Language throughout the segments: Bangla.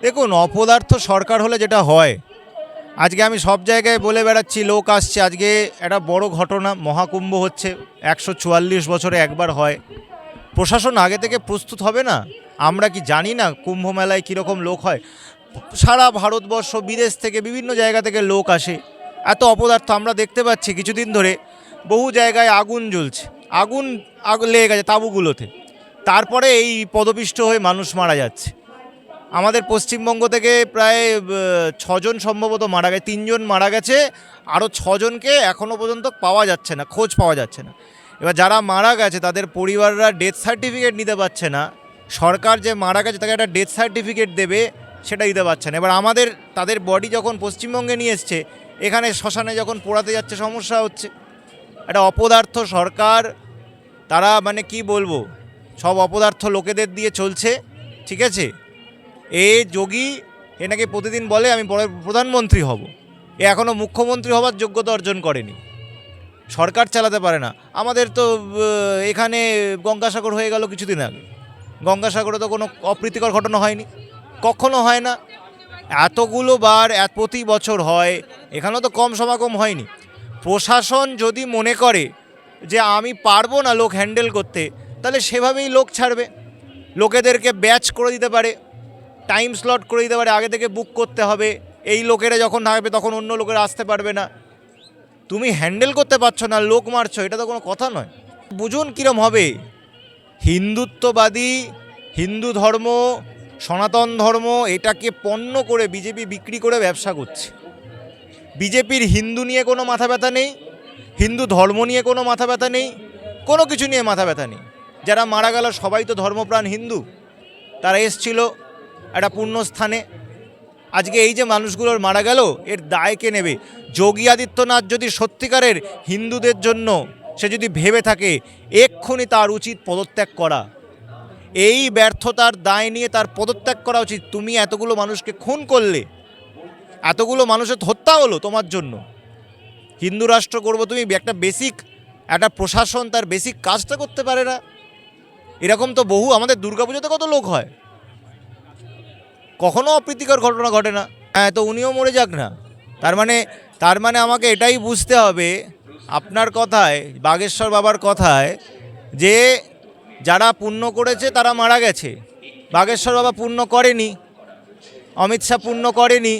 দেখুন, অপদার্থ সরকার হলে যেটা হয়, আজকে আমি সব জায়গায় বলে বেড়াচ্ছি, লোক আসছে। আজকে একটা বড় ঘটনা, মহাকুম্ভ হচ্ছে, একশো চুয়াল্লিশ বছরে একবার হয়। প্রশাসন আগে থেকে প্রস্তুত হবে না? আমরা কি জানি না কুম্ভ মেলায় কীরকম লোক হয়? সারা ভারতবর্ষ, বিদেশ থেকে বিভিন্ন জায়গা থেকে লোক আসে। এত অপদার্থ আমরা দেখতে পাচ্ছি কিছুদিন ধরে, বহু জায়গায় আগুন জ্বলছে। আগুন আগুন লেগে গেছে তাঁবুগুলোতে। তারপরে এই পদপিষ্ট হয়ে মানুষ মারা যাচ্ছে। আমাদের পশ্চিমবঙ্গ থেকে প্রায় ছজন সম্ভবত মারা গেছে, তিনজন মারা গেছে, আরও ছজনকে এখনও পর্যন্ত পাওয়া যাচ্ছে না, খোঁজ পাওয়া যাচ্ছে না। এবার যারা মারা গেছে, তাদের পরিবাররা ডেথ সার্টিফিকেট নিতে পারছে না। সরকার যে মারা গেছে, তাকে একটা ডেথ সার্টিফিকেট দেবে, সেটা দিতে পারছে না। এবার আমাদের, তাদের বডি যখন পশ্চিমবঙ্গে নিয়ে এসছে, এখানে শ্মশানে যখন পোড়াতে যাচ্ছে, সমস্যা হচ্ছে। একটা অপদার্থ সরকার, তারা মানে কি বলব? সব অপদার্থ লোকেদের দিয়ে চলছে, ঠিক আছে? এ যোগী, এ নাকি প্রতিদিন বলে, আমি পরে প্রধানমন্ত্রী হব। এ এখনও মুখ্যমন্ত্রী হবার যোগ্যতা অর্জন করেনি। সরকার চালাতে পারে না। আমাদের তো এখানে গঙ্গাসাগর হয়ে গেল কিছুদিন আগে। গঙ্গাসাগরে তো কোনো অপ্রীতিকর ঘটনা হয়নি। কখনো হয় না। এতগুলো বার প্রতি বছর হয়। এখানেও তো কম সমাগম হয়নি। প্রশাসন যদি মনে করে যে আমি পারব না লোক হ্যান্ডেল করতে, তাহলে সেভাবেই লোক ছাড়বে। লোকেদেরকে ব্যাচ করে দিতে পারে। টাইম স্লট করে দিতে পারে, আগে থেকে বুক করতে হবে। এই লোকেরা যখন থাকবে তখন অন্য লোকেরা আসতে পারবে না। তুমি হ্যান্ডেল করতে পারছ না, লোক মারছো, এটা তো কোনো কথা নয়। বুঝুন কীরম হবে। হিন্দুত্ববাদী, হিন্দু ধর্ম, সনাতন ধর্ম, এটাকে পণ্য করে বিজেপি বিক্রি করে ব্যবসা করছে। বিজেপির হিন্দু নিয়ে কোনো মাথা ব্যথা নেই, হিন্দু ধর্ম নিয়ে কোনো মাথা ব্যথা নেই, কোনো কিছু নিয়ে মাথা ব্যথা নেই। যারা মারা গেল, সবাই তো ধর্মপ্রাণ হিন্দু। তারা এসছিল একটা পুণ্যস্থানে আজকে এই যে মানুষগুলোর মারা গেল, এর দায় কে নেবে? যোগী আদিত্যনাথ যদি সত্যিকারের হিন্দুদের জন্য সে যদি ভেবে থাকে, এক্ষুনি তার উচিত পদত্যাগ করা। এই ব্যর্থতার দায় নিয়ে তার পদত্যাগ করা উচিত। তুমি এতগুলো মানুষকে খুন করলে, এতগুলো মানুষের হত্যা হলো তোমার জন্য। হিন্দু রাষ্ট্র করব তুমি, একটা বেসিক একটা প্রশাসন, তার বেসিক কাজটা করতে পারে না। এরকম তো বহু, আমাদের দুর্গাপুজোতে কত লোক হয়? কখনো অপ্রীতিকর ঘটনা ঘটে না। হ্যাঁ তো উনিও মরে যাক না। তার মানে তার মানে আমাকে এটাই বুঝতে হবে আপনার কথায়, বাগেশ্বর বাবার কথায়, যে যারা পুণ্য করেছে তারা মারা গেছে। বাগেশ্বর বাবা পুণ্য করেনি, অমিত শাহ পূর্ণ করেনি,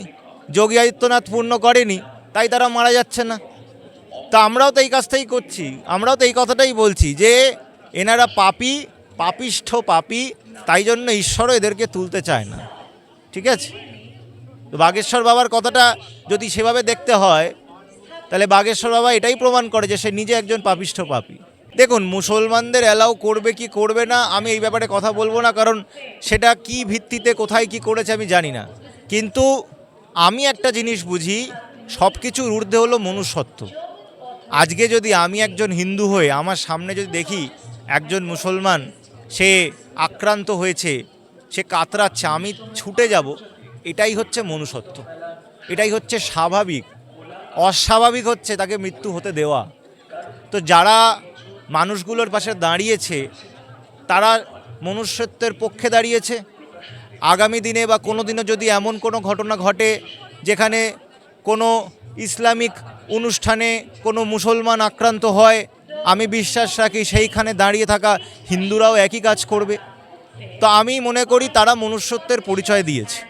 যোগী আদিত্যনাথ পূর্ণ করেনি, তাই তারা মারা যাচ্ছে না। তা আমরাও তো এই কাজটাই করছি, আমরাও তো এই কথাটাই বলছি যে এনারা পাপি, পাপিষ্ঠ পাপি, তাই জন্য ঈশ্বরও এদেরকে তুলতে চায় না। ঠিক আছে? তো বাগেশ্বর বাবার কথাটা যদি সেভাবে দেখতে হয়, তাহলে বাগেশ্বর বাবা এটাই প্রমাণ করে যে সে নিজে একজন পাপিষ্ঠ পাপি। দেখুন, মুসলমানদের অ্যালাউ করবে কি করবে না, আমি এই ব্যাপারে কথা বলব না, কারণ সেটা কি ভিত্তিতে, কোথায় কি করেছে আমি জানি না। কিন্তু আমি একটা জিনিস বুঝি সব কিছুর ঊর্ধ্বে হলো মনুষ্যত্ব। আজকে যদি আমি একজন হিন্দু হয়ে, আমার সামনে যদি দেখি একজন মুসলমান, সে আক্রান্ত হয়েছে সে কাতরাচ্ছে আমি ছুটে যাব। এটাই হচ্ছে মনুষ্যত্ব। এটাই হচ্ছে স্বাভাবিক। অস্বাভাবিক হচ্ছে তাকে মৃত্যু হতে দেওয়া। তো যারা মানুষগুলোর পাশে দাঁড়িয়েছে, তারা মনুষ্যত্বের পক্ষে দাঁড়িয়েছে। আগামী দিনে বা কোনো দিনও যদি এমন কোনো ঘটনা ঘটে, যেখানে কোনো ইসলামিক অনুষ্ঠানে কোনো মুসলমান আক্রান্ত হয়, আমি বিশ্বাস রাখি সেইখানে দাঁড়িয়ে থাকা হিন্দুরাও একই কাজ করবে। তো আমি মনে করি তারা মনুষ্যত্বের পরিচয় দিয়েছে।